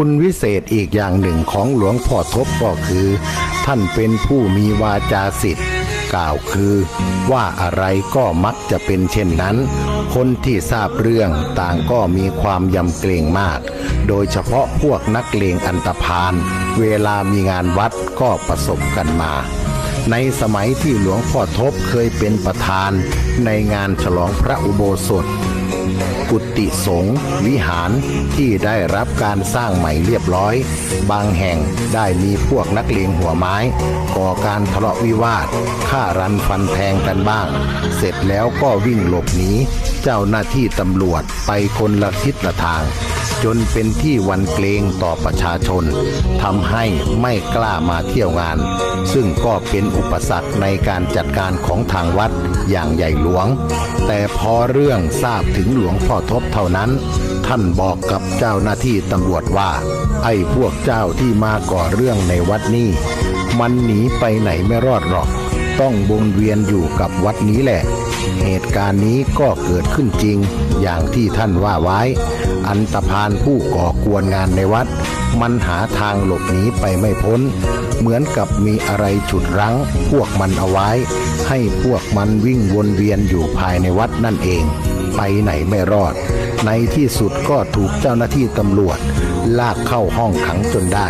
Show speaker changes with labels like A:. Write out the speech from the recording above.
A: คุณวิเศษอีกอย่างหนึ่งของหลวงพ่อทบก็คือ ท่านเป็นผู้มีวาจาสิทธิ์กล่าวคือ ว่าอะไรก็มักจะเป็นเช่นนั้น คนที่ทราบเรื่องต่างก็มีความยำเกรงมาก โดยเฉพาะพวกนักเลงอันตพาน เวลามีงานวัดก็ประสบกันมาในสมัยที่หลวงพ่อทบเคยเป็นประธานในงานฉลองพระอุโบสถ กุฏิสงฆ์วิหารที่ได้รับการสร้างใหม่เรียบร้อย บางแห่งได้มีพวกนักเลงหัวไม้ ก่อการทะเลาะวิวาทฆ่ารันฟันแทงกันบ้าง เสร็จแล้วก็วิ่งหลบหนีเจ้าหน้าที่ตำรวจไปคนละทิศละทาง จนเป็นที่วันเกรงต่อประชาชนทำให้ไม่กล้ามาเที่ยวงาน ซึ่งก็เป็นอุปสรรคในการจัดการของทางวัดอย่างใหญ่หลวง แต่พอเรื่องทราบถึงหลวงพ่อทบเท่านั้น ท่านบอกกับเจ้าหน้าที่ตำรวจว่า ไอ้พวกเจ้าที่มาก่อเรื่องในวัดนี้มันหนีไปไหนไม่รอดหรอก ต้องวนเวียนอยู่กับวัดนี้แหละ เหตุการณ์นี้ก็เกิดขึ้นจริงอย่างที่ท่านว่าไว้ อันตพานผู้ก่อกวนงานในวัด มันหาทางหลบหนีไปไม่พ้น เหมือนกับมีอะไรฉุดรั้งพวกมันเอาไว้ ให้พวกมันวิ่งวนเวียนอยู่ภายในวัดนั่นเอง ไปไหนไม่รอด ในที่สุดก็ถูกเจ้าหน้าที่ตำรวจ ลากเข้าห้องขังจนได้